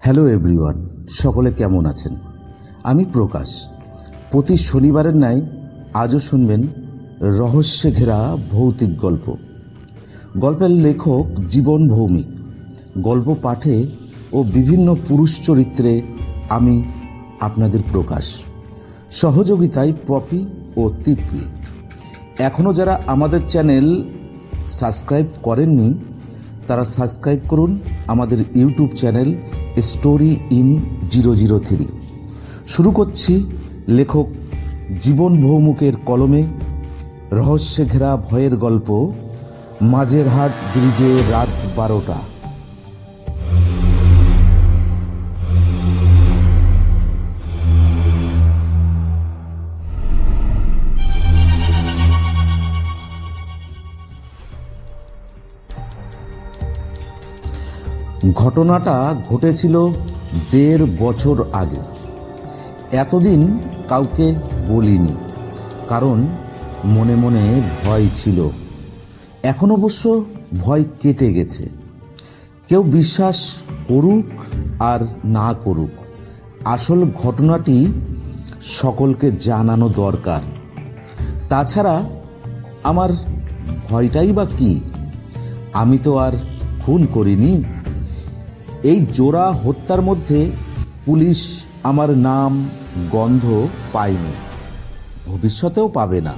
Hello everyone সকলে কেমন আছেন? আমি প্রকাশ। প্রতি শনিবারের ন্যায় আজও শুনবেন রহস্যে ঘেরা ভৌতিক গল্প। গল্পের লেখক জীবন ভৌমিক। গল্প পাঠে ও বিভিন্ন পুরুষ চরিত্রে আমি আপনাদের প্রকাশ। সহযোগিতায় পপি ও তিতলি। এখনও যারা আমাদের চ্যানেল সাবস্ক্রাইব করেননি, তারা সাবস্ক্রাইব করুন আমাদের YouTube channel story in zero zero three. শুরু করছি লেখক জীবন ভৌমুকের কলমে রহস্যে ঘেরা ভয়ের গল্প, মাঝেরহাট ব্রিজে রাত বারোটা। ঘটনাটা ঘটেছিল দেড় বছর আগে। এতদিন কাউকে বলিনি, কারণ মনে মনে ভয় ছিল। এখন অবশ্য ভয় কেটে গেছে। কেউ বিশ্বাস করুক আর না করুক, আসল ঘটনাটি সকলকে জানানো দরকার। তাছাড়া আমার ভয়টাই বা কি? আমি তো আর খুন করিনি। এই জোড়া হত্যার মধ্যে পুলিশ আমার নাম, গন্ধ পায়নি। ভবিষ্যতেও পাবে না।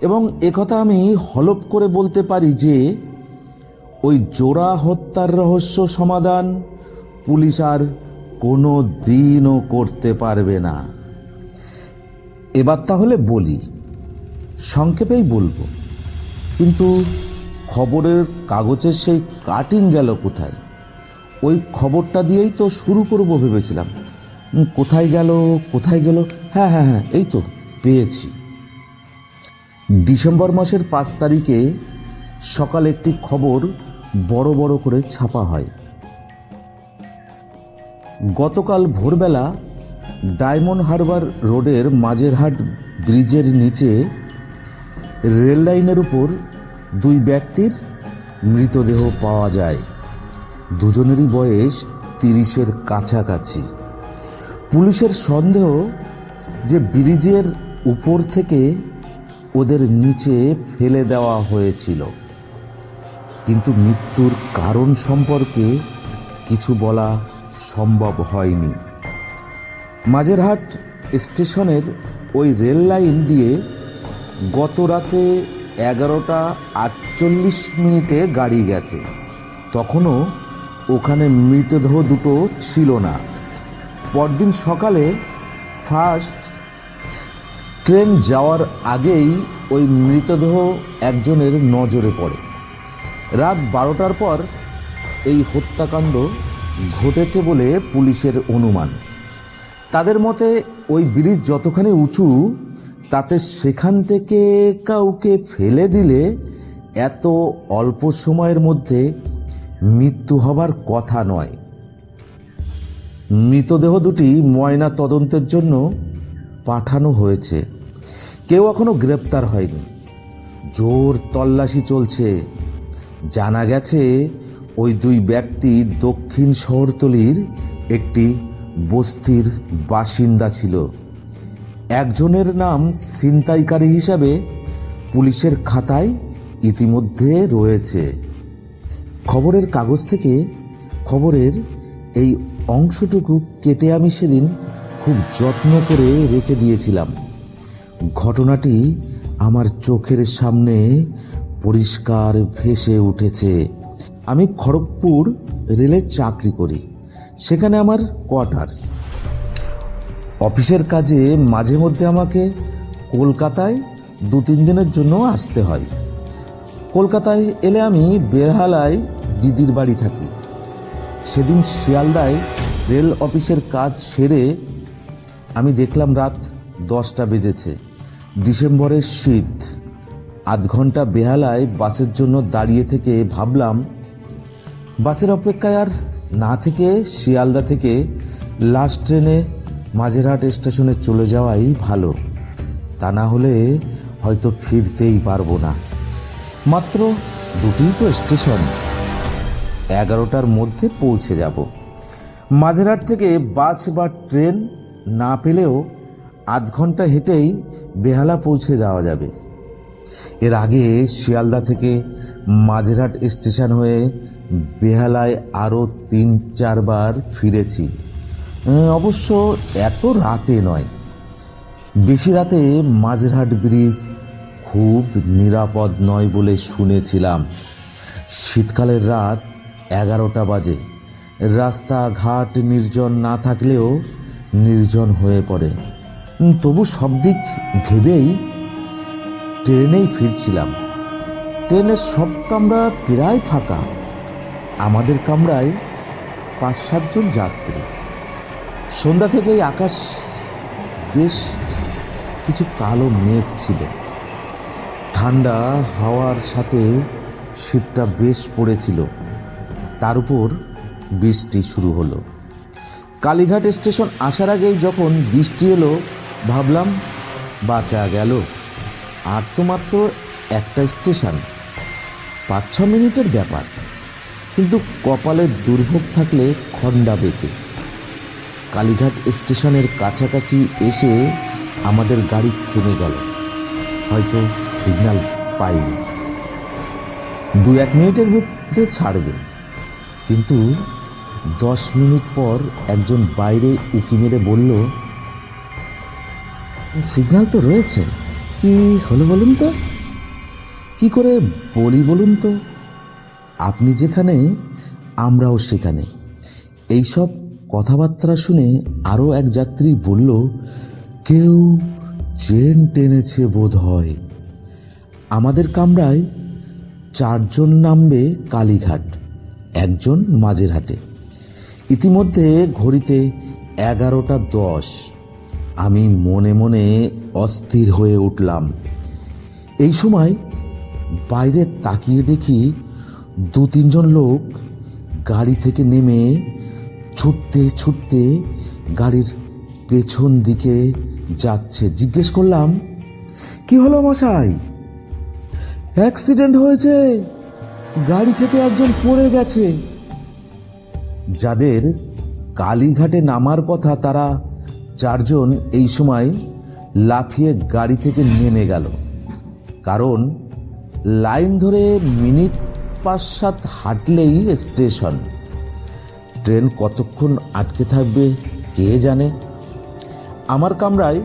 এবং একথা আমি হলপ করে বলতে পারি যে, ওই জোড়া হত্যার রহস্য সমাধান পুলিশ আর কোনো দিনও করতে পারবে না। এবার তাহলে বলি, সংক্ষেপেই বলব। কিন্তু খবরের কাগজের সেই কাটিং গেল কোথায়? ওই খবরটা দিয়েই তো শুরু করব ভেবেছিলাম। কোথায় গেল কোথায় গেল? হ্যাঁ হ্যাঁ হ্যাঁ এই তো, পেয়েছি। ডিসেম্বর মাসের পাঁচ তারিখে সকাল একটি খবর বড় বড় করে ছাপা হয়। গতকাল ভোরবেলা ডায়মন্ড হারবার রোডের মাঝেরহাট ব্রিজের নিচে রেল লাইনের উপর দুই ব্যক্তির মৃতদেহ পাওয়া যায়। দুজনেরই বয়স তিরিশের কাছাকাছি। পুলিশের সন্দেহ যে ব্রিজের উপর থেকে ওদের নিচে ফেলে দেওয়া হয়েছিল। কিন্তু মৃত্যুর কারণ সম্পর্কে কিছু বলা সম্ভব হয়নি। মাঝেরহাট স্টেশনের ওই রেল লাইন দিয়ে গত রাতে এগারোটা আটচল্লিশ মিনিটে গাড়ি গেছে। তখনও ওখানে মৃতদেহ দুটো ছিল না। পরদিন সকালে ফার্স্ট ট্রেন যাওয়ার আগেই ওই মৃতদেহ একজনের নজরে পড়ে। রাত বারোটার পর এই হত্যাকাণ্ড ঘটেছে বলে পুলিশের অনুমান। তাদের মতে ওই ব্রিজ যতখানি উঁচু, তাতে সেখান থেকে কাউকে ফেলে দিলে এত অল্প সময়ের মধ্যে মৃত্যু হবার কথা নয়। মৃতদেহ দুটি ময়না তদন্তের জন্য পাঠানো হয়েছে। কেউ এখনও গ্রেপ্তার হয়নি। জোর তল্লাশি চলছে। জানা গেছে, ওই দুই ব্যক্তি দক্ষিণ শহরতলির একটি বস্তির বাসিন্দা ছিল। একজনের নাম ছিনতাইকারী হিসাবে পুলিশের খাতায় ইতিমধ্যে রয়েছে। খবরের কাগজ থেকে খবরের এই অংশটুকু কেটে আমি সেদিন খুব যত্ন করে রেখে দিয়েছিলাম। ঘটনাটি আমার চোখের সামনে পরিষ্কার ভেসে উঠেছে। আমি খড়গপুর রেলের চাকরি করি, সেখানে আমার কোয়ার্টার্স। অফিসের কাজে মাঝে মধ্যে আমাকে কলকাতায় দু তিন দিনের জন্য আসতে হয়। কলকাতায় এলে আমি বেহালায় দিদির বাড়ি থাকি। সেদিন শিয়ালদায় রেল অফিসের কাজ সেরে আমি দেখলাম রাত দশটা বেজেছে। ডিসেম্বরের শীত। আধ ঘণ্টা বেহালায় বাসের জন্য দাঁড়িয়ে থেকে ভাবলাম, বাসের অপেক্ষায় আর না থেকে শিয়ালদা থেকে লাস্ট ট্রেনে মাঝেরহাট স্টেশনে চলে যাওয়াই ভালো। তা না হলে হয়তো ফিরতেই পারব না। মাত্র দুটিই তো স্টেশন। এগারোটার মধ্যে পৌঁছে যাব। মাঝেরহাট থেকে বাস বা ট্রেন না পেলেও আধ ঘণ্টা হেঁটেই বেহালা পৌঁছে যাওয়া যাবে। এর আগে শিয়ালদা থেকে মাঝেরহাট স্টেশন হয়ে বেহালায় আরও তিন, চারবার ফিরেছি। অবশ্য এত রাতে নয়। বেশি রাতে মাঝেরহাট ব্রিজ খুব নিরাপদ নয় বলে শুনেছিলাম। শীতকালের রাত এগারোটা বাজে। রাস্তাঘাট নির্জন না থাকলেও নির্জন হয়ে পড়ে। তবু সব দিক ভেবেই ট্রেনেই ফিরছিলাম। ট্রেনের সব কামরা প্রায় ফাঁকা। আমাদের কামরায় পাঁচ সাতজন যাত্রী। সন্ধ্যা থেকেই আকাশ বেশ কিছু কালো মেঘ ছিল। ঠান্ডা হাওয়ার সাথে শীতটা বেশ পড়েছিল। তার উপর বৃষ্টি শুরু হলো। কালীঘাট স্টেশন আসার আগেই যখন বৃষ্টি এলো, ভাবলাম, বাঁচা গেল। আর তো মাত্র একটা স্টেশন পাঁচ ছ মিনিটের ব্যাপার। কিন্তু কপালে দুর্ভোগ থাকলে খন্ডা বেঁকে। কালীঘাট স্টেশনের কাছাকাছি এসে আমাদের গাড়ি থেমে গেল। হয়তো সিগন্যাল পাইনি। দু এক মিনিটের মধ্যে ছাড়বে। কিন্তু দশ মিনিট পর একজন বাইরে উকি মেরে বলল, সিগন্যাল তো রয়েছে। কি হলো বলুন তো? কি করে বলি বলুন তো? আপনি যেখানে, আমরাও সেখানে। এইসব কথাবার্তা শুনে আরও এক যাত্রী বলল, কেউ চেন টেনেছে বোধ হয় আমাদের কামরায় চারজন নামবে কালীঘাট। একজন মাঝেরহাটে ইতিমধ্যে ঘড়িতে এগারোটা দশ আমি মনে মনে অস্থির হয়ে উঠলাম। এই সময় বাইরে তাকিয়ে দেখি দু তিনজন লোক গাড়ি থেকে নেমে ছুটতে ছুটতে গাড়ির পেছন দিকে যাচ্ছে। জিজ্ঞেস করলাম, কি হলো মশাই? অ্যাক্সিডেন্ট হয়েছে? গাড়ি থেকে একজন পড়ে গেছে। যাদের কালীঘাটে নামার কথা তারা চারজন এই সময় লাফিয়ে গাড়ি থেকে নেমে গেল। কারণ লাইন ধরে মিনিট পাঁচ সাত হাঁটলেই স্টেশন। ট্রেন কতক্ষণ আটকে থাকবে কে জানে? আমার কামরায়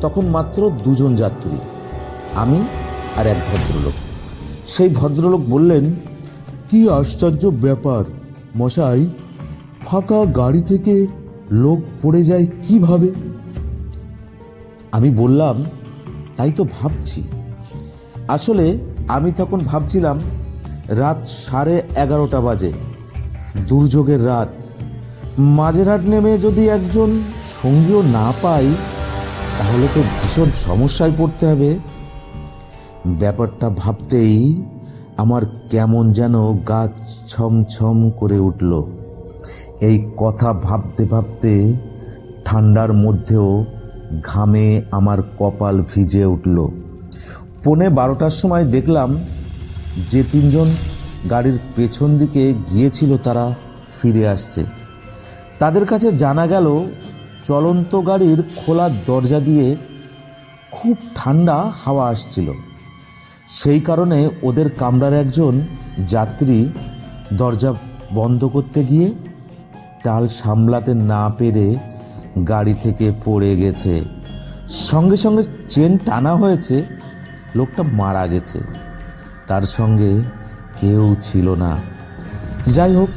তখন মাত্র দুজন যাত্রী, আমি আর এক ভদ্রলোক। সেই ভদ্রলোক বললেন, কি আশ্চর্য ব্যাপার মশাই, ফাঁকা গাড়ি থেকে লোক পড়ে যায় কীভাবে? আমি বললাম, তাই তো ভাবছি। আসলে আমি তখন ভাবছিলাম, রাত সাড়ে এগারোটা বাজে, দুর্যোগের রাত। মাঝেরহাট নেমে যদি একজন সঙ্গীও না পাই, তাহলে তো ভীষণ সমস্যায় পড়তে হবে। ব্যাপারটা ভাবতেই আমার কেমন যেন গা ছমছম করে উঠল। এই কথা ভাবতে ভাবতে ঠান্ডার মধ্যেও ঘামে আমার কপাল ভিজে উঠল। পৌনে বারোটার সময় দেখলাম যে তিনজন গাড়ির পেছন দিকে গিয়েছিল তারা ফিরে আসছে। তাদের কাছে জানা গেল, চলন্ত গাড়ির খোলা দরজা দিয়ে খুব ঠান্ডা হাওয়া আসছিল। সেই কারণে ওদের কামরার একজন যাত্রী দরজা বন্ধ করতে গিয়ে টাল সামলাতে না পেরে গাড়ি থেকে পড়ে গেছে। সঙ্গে সঙ্গে চেন টানা হয়েছে, লোকটা মারা গেছে। তার সঙ্গে কেউ ছিল না। যাই হোক,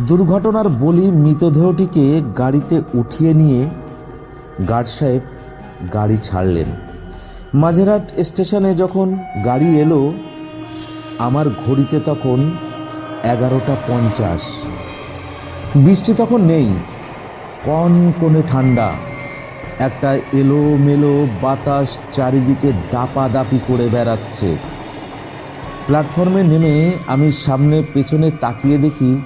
দুর্ঘটনার বলি মৃতদেহটিকে গাড়িতে উঠিয়ে নিয়ে গার্ড সাহেব গাড়ি ছাড়লেন। মাঝেরহাট স্টেশনে যখন গাড়ি এলো, আমার ঘড়িতে তখন এগারোটা পঞ্চাশ। বৃষ্টি তখন নেই, কন কনে ঠান্ডা। একটা এলোমেলো বাতাস চারিদিকে দাপাদাপি করে বেড়াচ্ছে। প্ল্যাটফর্মে নেমে আমি সামনে পেছনে তাকিয়ে দেখি,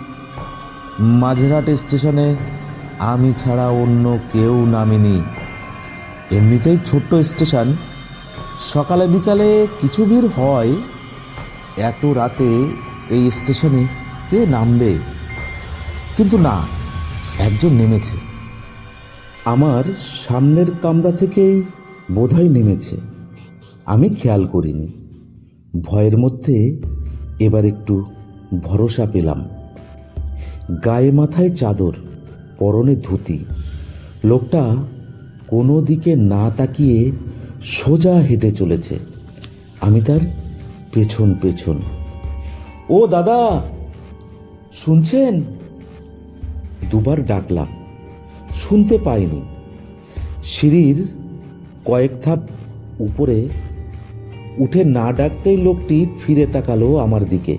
মাঝেরহাট স্টেশনে আমি ছাড়া অন্য কেউ নামেনি। এমনিতেই ছোট্ট স্টেশন সকালে বিকালে কিছু ভিড় হয়, এত রাতে এই স্টেশনে কে নামবে? কিন্তু না, একজন নেমেছে। আমার সামনের কামরা থেকেই বোধহয় নেমেছে। আমি খেয়াল করিনি। ভয়ের মধ্যে এবার একটু ভরসা পেলাম। গায়ে মাথায় চাদর, পরনে ধুতি। লোকটা কোনো দিকে না তাকিয়ে সোজা হেঁটে চলেছে। আমি তার পেছন পেছন। ও দাদা, শুনছেন? দুবার ডাকলাম। শুনতে পাইনি। সিঁড়ির কয়েক ধাপ উপরে উঠে না ডাকতেই লোকটি ফিরে তাকালো আমার দিকে।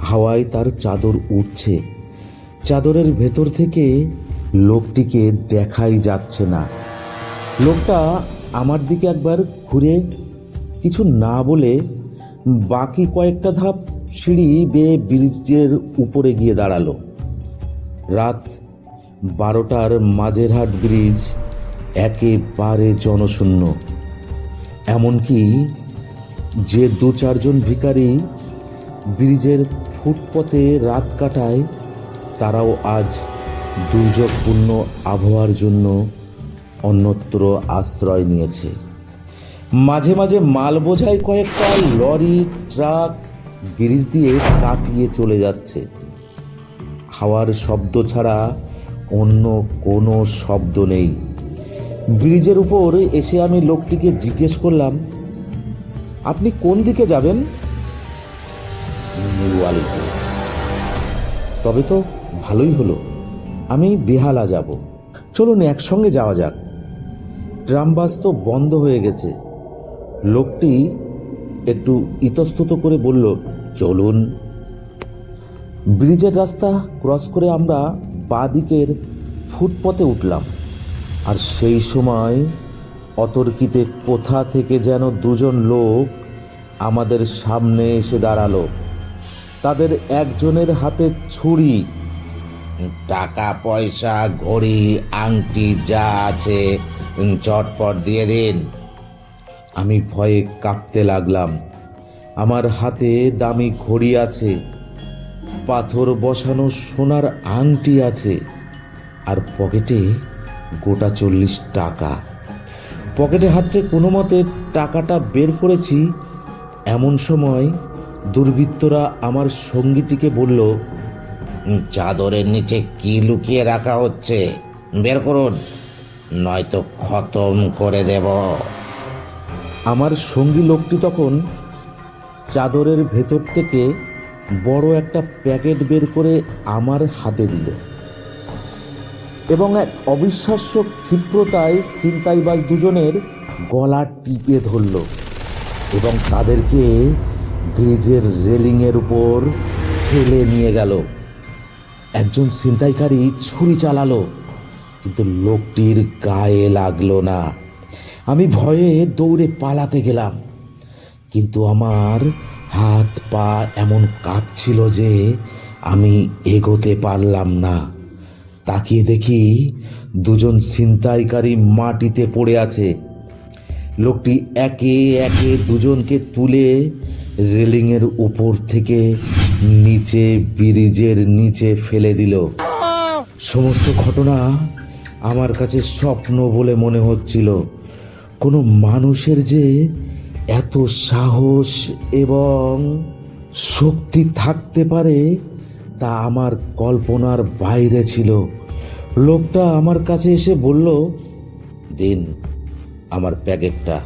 হাওয়ায় তার চাদর উঠছে। চাদরের ভেতর থেকে লোকটিকে দেখাই যাচ্ছে না। লোকটা আমার দিকে একবার ঘুরে কিছু না বলে বাকি কয়েকটা ধাপ সিঁড়ি বেয়ে ব্রিজের উপরে গিয়ে দাঁড়াল। রাত বারোটার মাঝেরহাট ব্রিজ একেবারে জনশূন্য। এমনকি যে দু চারজন ভিখারি ব্রিজের ফুটপথে রাত কাটায়, তারাও আজ দুর্যোগপূর্ণ আবহাওয়ার জন্য অন্যত্র আশ্রয় নিয়েছে। মাঝে মাঝে মাল বোঝাই কয়েকটা লরি, ট্রাক, ব্রিজ দিয়ে কাঁপিয়ে চলে যাচ্ছে। হাওয়ার শব্দ ছাড়া অন্য কোনো শব্দ নেই। ব্রিজের উপর এসে আমি লোকটিকে জিজ্ঞেস করলাম, আপনি কোন দিকে যাবেন? নিউ আলিপুর তবে তো ভালোই হলো। আমি বেহালা যাব। চলুন একসঙ্গে যাওয়া যাক। ট্রাম বাস তো বন্ধ হয়ে গেছে। লোকটি একটু ইতস্তত করে বলল, চলুন। ব্রিজের রাস্তা ক্রস করে আমরা বাঁ দিকের ফুটপথে উঠলাম। আর সেই সময় অতর্কিতে কোথা থেকে যেন দুজন লোক আমাদের সামনে এসে দাঁড়াল। তাদের একজনের হাতে ছুরি, টাকা, পয়সা, ঘড়ি, আংটি যা আছে চটপট দিয়ে দিন। আমি ভয়ে কাঁপতে লাগলাম। আমার হাতে দামি ঘড়ি আছে। পাথর বসানো সোনার আংটি আছে। আর পকেটে গোটা চল্লিশ টাকা। পকেটে হাতে কোনো মতে টাকাটা বের করেছি। এমন সময় দুর্বৃত্তরা আমার সঙ্গীটিকে বলল চাদরের নিচে কি লুকিয়ে রাখা হচ্ছে? বের করুন। নয়তো খতম করে দেব। আমার সঙ্গী লোকটি তখন চাদরের ভেতর থেকে বড় একটা প্যাকেট বের করে আমার হাতে দিল এবং এক অবিশ্বাস্য ক্ষিপ্রতায় ছিনতাইবাজ দুজনের গলা টিপে ধরল এবং তাদেরকে ব্রিজের রেলিংয়ের উপর ঠেলে নিয়ে গেল। একজন ছিনতাইকারী ছুরি চালালো। কিন্তু লোকটির গায়ে লাগল না। আমি ভয়ে দৌড়ে পালাতে গেলাম। কিন্তু আমার হাত পা এমন কাঁপছিল যে আমি এগোতে পারলাম না। তাকিয়ে দেখি দুজন ছিনতাইকারী মাটিতে পড়ে আছে। লোকটি একে একে দুজনকে তুলে রেলিংয়ের উপর থেকে নিচে ব্রিজের নিচে ফেলে দিল। সমস্ত ঘটনা আমার কাছে স্বপ্ন বলে মনে হচ্ছিল। কোনো মানুষের যে এত সাহস এবং শক্তি থাকতে পারে, তা আমার কল্পনার বাইরে ছিল। লোকটা আমার কাছে এসে বলল, দিন, আমার প্যাকেটটা,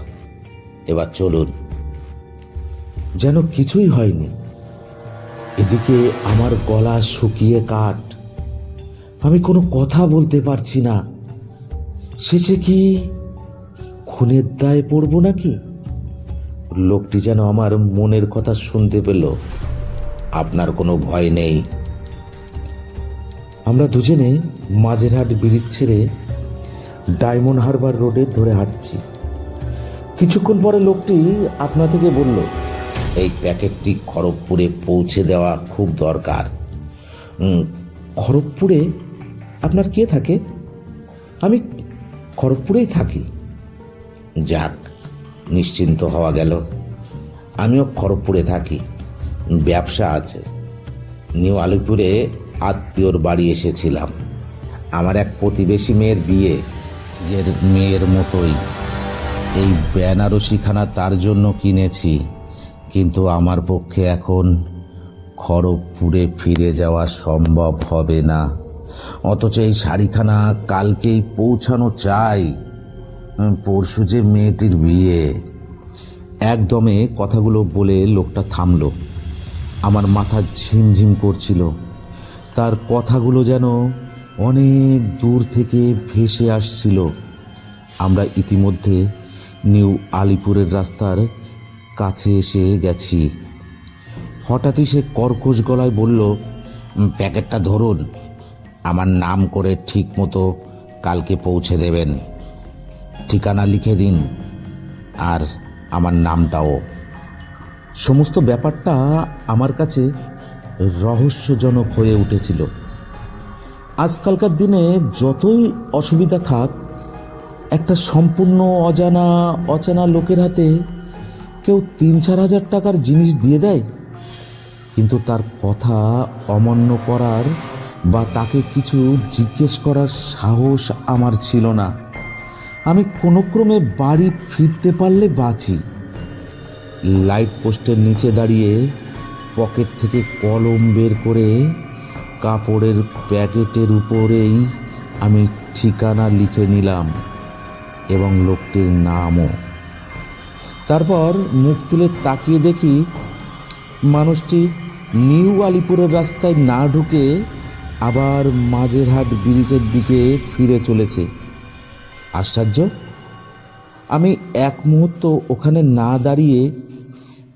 এবার চলুন। যেন কিছুই হয়নি। এদিকে আমার গলা শুকিয়ে কাঠ। আমি কোনো কথা বলতে পারছি না। শেষে কি খুনের দায় পড়ব নাকি? লোকটি যেন আমার মনের কথা শুনতে পেল। আপনার কোনো ভয় নেই। আমরা দুজনে মাঝেরহাট ব্রিজ ছেড়ে ডায়মন্ড হারবার রোডে ধরে হাঁটছি। কিছুক্ষণ পরে লোকটি আপনা থেকে বলল, এই প্যাকেটটি খড়গপুরে পৌঁছে দেওয়া খুব দরকার। খড়গপুরে আপনার কে থাকে? আমি খড়গপুরেই থাকি। যাক, নিশ্চিন্ত হওয়া গেল। আমিও খড়গপুরে থাকি। ব্যবসা আছে। নিউ আলিপুরে আত্মীয়র বাড়ি এসেছিলাম। আমার এক প্রতিবেশী মেয়ের বিয়ে, যে মেয়ের মতোই। এই বেনারসিখানা তার জন্য কিনেছি, কিন্তু আমার পক্ষে এখন খড়গপুরে ফিরে যাওয়া সম্ভব হবে না। অথচ এই শাড়িখানা কালকেই পৌঁছানো চাই পরশু যে মেয়েটির বিয়ে। একদমে কথাগুলো বলে লোকটা থামলো। আমার মাথা ঝিমঝিম করছিল। তার কথাগুলো যেন অনেক দূর থেকে ভেসে আসছিল। আমরা ইতিমধ্যে নিউ আলিপুরের রাস্তার কাছে এসে গেছি। হঠাৎই সে কর্কশ গলায় বলল প্যাকেটটা ধরুন। আমার নাম করে ঠিক মতো কালকে পৌঁছে দেবেন। ঠিকানা লিখে দিন আর আমার নামটাও। সমস্ত ব্যাপারটা আমার কাছে রহস্যজনক হয়ে উঠেছিল। আজকালকার দিনে যতই অসুবিধা থাক, একটা সম্পূর্ণ অজানা, অচেনা লোকের হাতে কেউ তিন চার হাজার টাকার জিনিস দিয়ে দেয়। কিন্তু তার কথা অমান্য করার বা তাকে কিছু জিজ্ঞেস করার সাহস আমার ছিল না। আমি কোনো ক্রমে বাড়ি ফিরতে পারলে বাঁচি। লাইট পোস্টের নিচে দাঁড়িয়ে পকেট থেকে কলম বের করে কাপড়ের প্যাকেটের উপরেই আমি ঠিকানা লিখে নিলাম এবং লোকটির নামও। তারপর মুখ তুলে তাকিয়ে দেখি মানুষটি নিউ আলিপুরের রাস্তায় না ঢুকে আবার মাঝেরহাট ব্রিজের দিকে ফিরে চলেছে। আশ্চর্য? আমি এক মুহূর্ত ওখানে না দাঁড়িয়ে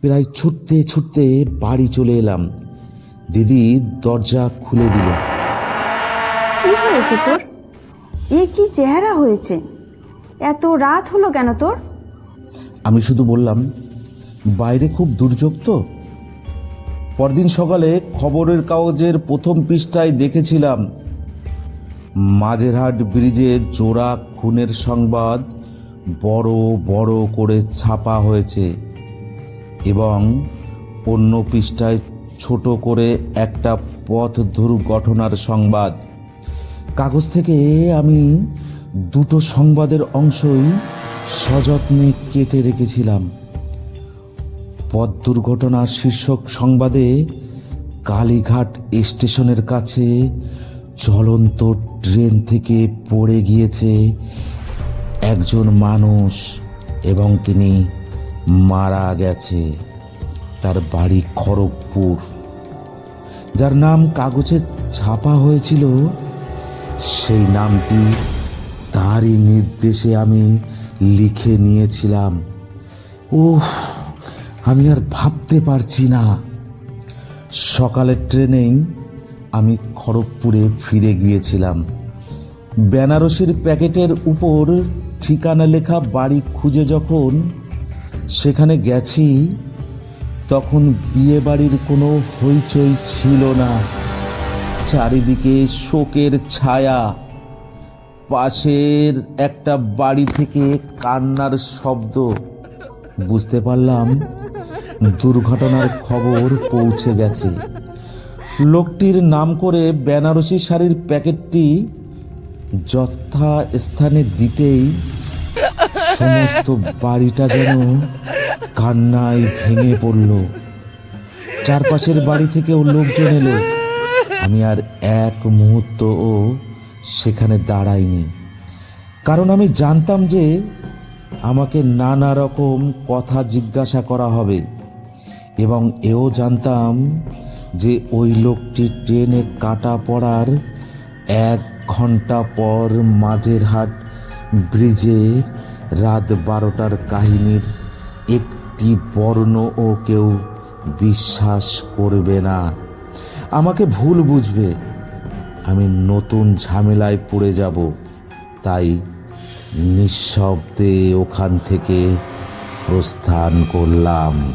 প্রায় ছুটতে ছুটতে বাড়ি চলে এলাম। দিদি দরজা খুলে দিল। কি হয়েছে তোর? এ কি চেহারা হয়েছে? এত রাত হলো কেন তোর? আমি শুধু বললাম বাইরে খুব দুর্যোগ তো? পরদিন সকালে খবরের কাগজের প্রথম পৃষ্ঠায় দেখেছিলাম, মাঝেরহাট ব্রিজে জোড়া খুনের সংবাদ বড় বড় করে ছাপা হয়েছে এবং অন্য পৃষ্ঠায় ছোট করে একটা পথ দুর্ঘটনার সংবাদ। কাগজ থেকে আমি দুটো সংবাদের অংশই সযত্নে কেটে রেখেছিলাম। পথ দুর্ঘটনার শীর্ষক সংবাদে কালীঘাট স্টেশনের কাছে চলন্ত ট্রেন থেকে পড়ে গিয়েছে একজন মানুষ এবং তিনি মারা গেছে। তার বাড়ি খড়গপুর। যার নাম কাগজে ছাপা হয়েছিল, সেই নামটি তারই নির্দেশে আমি লিখে নিয়েছিলাম। ওহ আমি আর ভাবতে পারছি না। সকালের ট্রেনেই আমি খড়গপুরে ফিরে গিয়েছিলাম। বেনারসির প্যাকেটের উপর ঠিকানা লেখা বাড়ি খুঁজে যখন সেখানে গেছি, তখন বিয়ে বাড়ির কোনো হইচই ছিল না। চারিদিকে শোকের ছায়া। পাশের একটা বাড়ি থেকে কান্নার শব্দ। বুঝতে পারলাম দুর্ঘটনার খবর পৌঁছে গেছে। লোকটির নাম করে বেনারসি শাড়ির প্যাকেটটি যথা স্থানে দিতেই সমস্ত বাড়িটা যেন কান্নায় ভেঙে পড়ল। চারপাশের বাড়ি থেকেও লোকজন এলো। আমি আর এক মুহূর্তও সেখানে দাঁড়াইনি। কারণ আমি জানতাম যে আমাকে নানা রকম কথা জিজ্ঞাসা করা হবে। এবং এও জানতাম যে ওই লোকটি ট্রেনে কাটা পড়ার এক ঘণ্টা পর মাঝেরহাট ব্রিজের রাত বারোটার কাহিনীর একটি বর্ণ ও কেউ বিশ্বাস করবে না। আমাকে ভুল বুঝবে। আমি নতুন ঝামেলায় পড়ে যাব। তাই নিঃশব্দে ওখান থেকে প্রস্থান করলাম।